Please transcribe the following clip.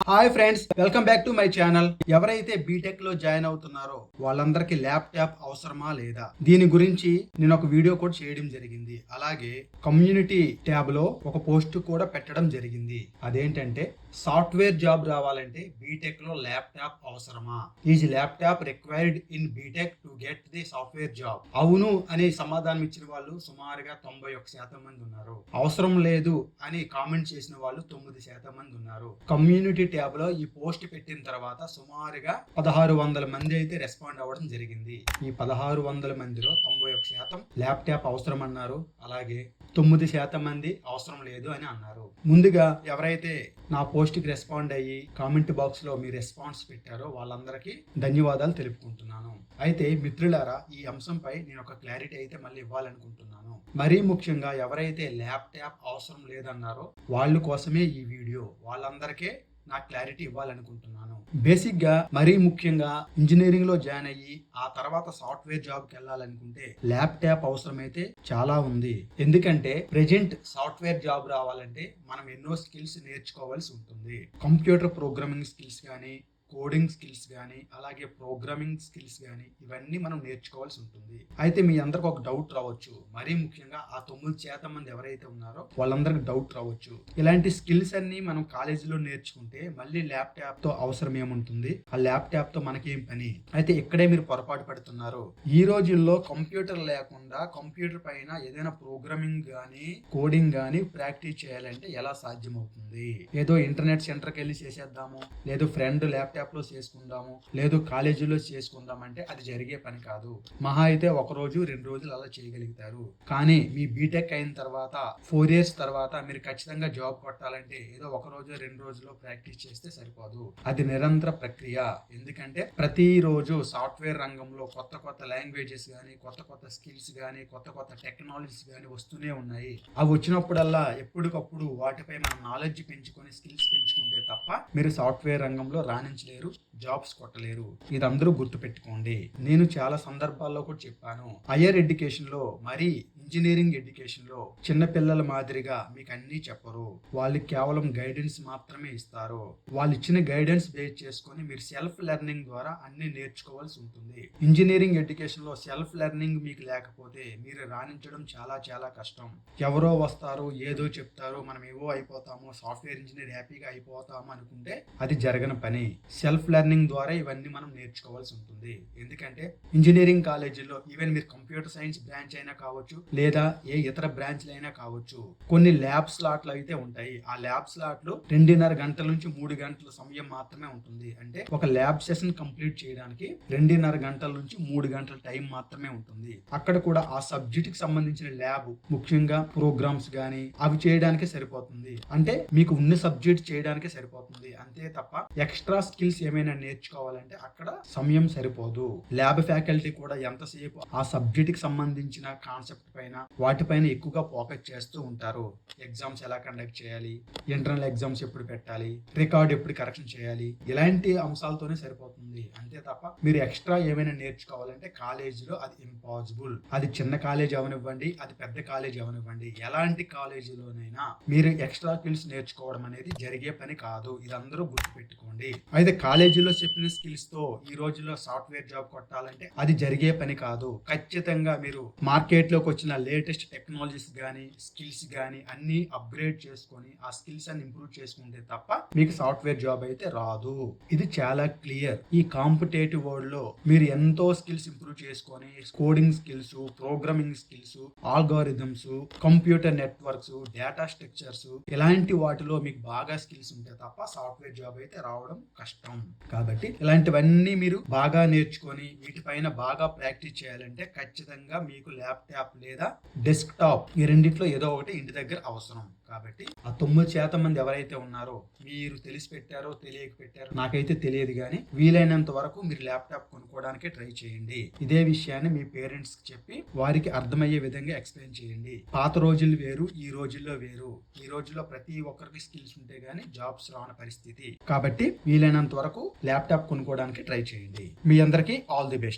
Hi friends welcome back to my channel ఎవరైతే బీటెక్లో join అవుతున్నారో వాళ్ళందరికీ ల్యాప్టాప్ అవసరమా లేదా? దీని గురించి నేను ఒక వీడియో కూడా చేయడం జరిగింది. అలాగే కమ్యూనిటీ ట్యాబ్లో ఒక పోస్ట్ కూడా పెట్టడం జరిగింది. అదేంటంటే సాఫ్ట్వేర్ జాబ్ రావాలంటే బీటెక్లో ల్యాప్టాప్ అవసరమా? Is laptop required in BTech to get the software job. అవును అనే సమాధానం ఇచ్చిన వాళ్ళు సుమారుగా తొంభై ఒక శాతం మంది ఉన్నారు. అవసరం లేదు అని కామెంట్ చేసిన వాళ్ళు తొమ్మిది శాతం మంది ఉన్నారు. కమ్యూనిటీ ట్యాబ్లో ఈ పోస్ట్ పెట్టిన తర్వాత సుమారుగా పదహారు వందల మంది అయితే రెస్పాండ్ అవ్వడం జరిగింది. ఈ పదహారు వందల మందిలో తొంభై ఒక శాతం ల్యాప్టాప్ అవసరం అన్నారు. అలాగే తొమ్మిది శాతం మంది అవసరం లేదు అని అన్నారు. ముందుగా ఎవరైతే నా పోస్ట్కి రెస్పాండ్ అయ్యి కామెంట్ బాక్స్లో మీ రెస్పాన్స్ పెట్టారో వాళ్ళందరికీ ధన్యవాదాలు తెలుపుకుంటున్నాను. అయితే మిత్రులారా ఈ అంశంపై నేను ఒక క్లారిటీ అయితే మళ్ళీ ఇవ్వాలనుకుంటున్నాను. మరీ ముఖ్యంగా ఎవరైతే ల్యాప్టాప్ అవసరం లేదన్నారో వాళ్ళ కోసమే ఈ వీడియో. వాళ్ళందరికీ నా క్లారిటీ ఇవ్వాలనుకుంటున్నాను. బేసిక్గా మరీ ముఖ్యంగా ఇంజనీరింగ్లో జాయిన్ అయ్యి ఆ తర్వాత సాఫ్ట్వేర్ జాబ్కి వెళ్ళాలనుకుంటే ల్యాప్టాప్ అవసరమైతే చాలా ఉంది. ఎందుకంటే ప్రెజెంట్ సాఫ్ట్వేర్ జాబ్ రావాలంటే మనం ఎన్నో స్కిల్స్ నేర్చుకోవాల్సి ఉంటుంది. కంప్యూటర్ ప్రోగ్రామింగ్ స్కిల్స్ కానీ కోడింగ్ స్కిల్స్ కానీ అలాగే ప్రోగ్రామింగ్ స్కిల్స్ కానీ ఇవన్నీ మనం నేర్చుకోవాల్సి ఉంటుంది. అయితే మీ అందరికి ఒక డౌట్ రావచ్చు. మరీ ముఖ్యంగా ఆ తొమ్మిది శాతం మంది ఎవరైతే ఉన్నారో వాళ్ళందరికి డౌట్ రావచ్చు. ఇలాంటి స్కిల్స్ అన్ని మనం కాలేజీలో నేర్చుకుంటే మళ్ళీ ల్యాప్టాప్తో అవసరం ఏముంటుంది? ఆ ల్యాప్టాప్తో మనకేం పని? అయితే ఇక్కడే మీరు పొరపాటు పడుతున్నారు. ఈ రోజుల్లో కంప్యూటర్ లేకుండా కంప్యూటర్ పైన ఏదైనా ప్రోగ్రామింగ్ కానీ కోడింగ్ కానీ ప్రాక్టీస్ చేయాలంటే ఎలా సాధ్యమవుతుంది? ఏదో ఇంటర్నెట్ సెంటర్కి వెళ్ళి చేసేద్దాము లేదు ఫ్రెండ్ ల్యాప్టాప్ వాట్సాప్లో చేసుకుందాము. లేదు కాలేజీలో చేసుకుందాం అంటే అది జరిగే పని కాదు. మహా అయితే ఒక రోజు రెండు రోజులు అలా చేయగలుగుతారు. కానీ మీ బీటెక్ అయిన తర్వాత ఫోర్ ఇయర్స్ తర్వాత మీరు ఖచ్చితంగా జాబ్ కొట్టాలంటే ఏదో ఒక రోజు రెండు రోజుల్లో ప్రాక్టీస్ చేస్తే సరిపోదు. అది నిరంతర ప్రక్రియ. ఎందుకంటే ప్రతిరోజు సాఫ్ట్వేర్ రంగంలో కొత్త కొత్త లాంగ్వేజెస్ కానీ కొత్త కొత్త స్కిల్స్ కానీ కొత్త కొత్త టెక్నాలజీస్ కానీ వస్తూనే ఉన్నాయి. అవి వచ్చినప్పుడల్లా ఎప్పటికప్పుడు వాటిపై మనం నాలెడ్జ్ పెంచుకొని స్కిల్స్ పెంచుకుంటే తప్ప మీరు సాఫ్ట్వేర్ రంగంలో లేరు జాబ్స్ కొట్టలేరు. ఇది అందరూ గుర్తుపెట్టుకోండి. నేను చాలా సందర్భాల్లో కూడా చెప్పాను హయ్యర్ ఎడ్యుకేషన్లో మరీ ఇంజనీరింగ్ ఎడ్యుకేషన్లో మాదిరిగా మీకు అన్ని చెప్పరు. వాళ్ళు కేవలం గైడెన్స్ మాత్రమే ఇస్తారు. వాళ్ళు ఇచ్చిన గైడెన్స్ బేస్ చేసుకొని మీరు సెల్ఫ్ లెర్నింగ్ ద్వారా అన్ని నేర్చుకోవాల్సి ఉంటుంది. ఇంజనీరింగ్ ఎడ్యుకేషన్లో సెల్ఫ్ లెర్నింగ్ మీకు లేకపోతే మీరు రాణించడం చాలా చాలా కష్టం. ఎవరో వస్తారు ఏదో చెప్తారు మనం ఏవో అయిపోతాము సాఫ్ట్వేర్ ఇంజనీర్ హ్యాపీగా అయిపోతాము అనుకుంటే అది జరగని పని. సెల్ఫ్ లెర్నింగ్ ద్వారా ఇవన్నీ మనం నేర్చుకోవాల్సి ఉంటుంది. ఎందుకంటే ఇంజనీరింగ్ కాలేజీలో ఈవెన్ మీరు కంప్యూటర్ సైన్స్ బ్రాంచ్ అయినా కావచ్చు లేదా ఏ ఇతర బ్రాంచ్లు అయినా కావచ్చు. కొన్ని ల్యాబ్ స్లాట్లు అయితే ఉంటాయి. ఆ ల్యాబ్ స్లాట్లు రెండున్నర గంటల నుంచి మూడు గంటల సమయం మాత్రమే ఉంటుంది. అంటే ఒక ల్యాబ్ సెషన్ కంప్లీట్ చేయడానికి రెండున్నర గంటల నుంచి మూడు గంటల టైం మాత్రమే ఉంటుంది. అక్కడ కూడా ఆ సబ్జెక్ట్కి సంబంధించిన ల్యాబ్ ముఖ్యంగా ప్రోగ్రామ్స్ గానీ అవి చేయడానికి సరిపోతుంది. అంటే మీకు ఉన్న సబ్జెక్ట్ చేయడానికి సరిపోతుంది. అంతే తప్ప ఎక్స్ట్రా స్కిల్స్ ఏమైనా నేర్చుకోవాలంటే అక్కడ సమయం సరిపోదు. ల్యాబ్ ఫ్యాకల్టీ కూడా ఎంతసేపు ఆ సబ్జెక్ట్కి సంబంధించిన కాన్సెప్ట్ పైన వాటిపైన ఎక్కువగా ఫోకస్ చేస్తూ ఉంటారు. ఎగ్జామ్స్ ఎలా కండక్ట్ చేయాలి? ఇంటర్నల్ ఎగ్జామ్స్ ఎప్పుడు పెట్టాలి? రికార్డ్ ఎప్పుడు కరెక్షన్ చేయాలి? ఇలాంటి అంశాలతోనే సరిపోతుంది. అంతే తప్ప మీరు ఎక్స్ట్రా ఏమైనా నేర్చుకోవాలంటే కాలేజీలో అది ఇంపాసిబుల్. అది చిన్న కాలేజ్ అవనివ్వండి అది పెద్ద కాలేజ్ అవనివ్వండి. ఎలాంటి కాలేజీలోనైనా మీరు ఎక్స్ట్రా స్కిల్స్ నేర్చుకోవడం అనేది జరిగే పని కాదు. ఇది అందరూ గుర్తుపెట్టుకోండి. అయితే కాలేజీలో చెప్పిన స్కిల్స్తో ఈ రోజుల్లో సాఫ్ట్వేర్ జాబ్ కొట్టాలంటే అది జరిగే పని కాదు. ఖచ్చితంగా మీరు మార్కెట్లోకి వచ్చిన లేటెస్ట్ టెక్నాలజీస్ కానీ స్కిల్స్ కానీ అన్ని అప్గ్రేడ్ చేసుకొని ఆ స్కిల్స్ అన్ని ఇంప్రూవ్ చేసుకుంటే తప్ప మీకు సాఫ్ట్వేర్ జాబ్ అయితే రాదు. ఇది చాలా క్లియర్. ఈ కాంపిటేటివ్ వరల్డ్లో మీరు ఎంతో స్కిల్స్ ఇంప్రూవ్ చేసుకొని coding skills programming skills algorithms computer networks data structures ఇలాంటి వాటిలో మీకు బాగా స్కిల్స్ ఉంటే తప్ప సాఫ్ట్వేర్ జాబ్ అయితే రావడం కష్టం. కాబట్టి ఇలాంటివన్నీ మీరు బాగా నేర్చుకొని వీటిపైన బాగా ప్రాక్టీస్ చేయాలంటే ఖచ్చితంగా మీకు ల్యాప్టాప్ లేదా డెస్క్ టాప్ ఈ రెండిట్లో ఏదో ఒకటి ఇంటి దగ్గర అవసరం. కాబట్టి ఆ తొమ్మిది శాతం మంది ఎవరైతే ఉన్నారో మీరు తెలిసి పెట్టారో తెలియక పెట్టారో నాకైతే తెలియదు కానీ వీలైనంత వరకు మీరు ల్యాప్టాప్ కొనుక్కోవడానికి ట్రై చేయండి. ఇదే విషయాన్ని మీ పేరెంట్స్కి చెప్పి వారికి అర్థమయ్యే విధంగా ఎక్స్ప్లెయిన్ చేయండి. పాత రోజులు వేరు ఈ రోజుల్లో వేరు. ఈ రోజుల్లో ప్రతి ఒక్కరికి స్కిల్స్ ఉంటే గానీ జాబ్స్ రాని పరిస్థితి. కాబట్టి వీలైనంత వరకు ల్యాప్టాప్ కొనుక్కోవడానికి ట్రై చేయండి. మీ అందరికీ ఆల్ ది బెస్ట్.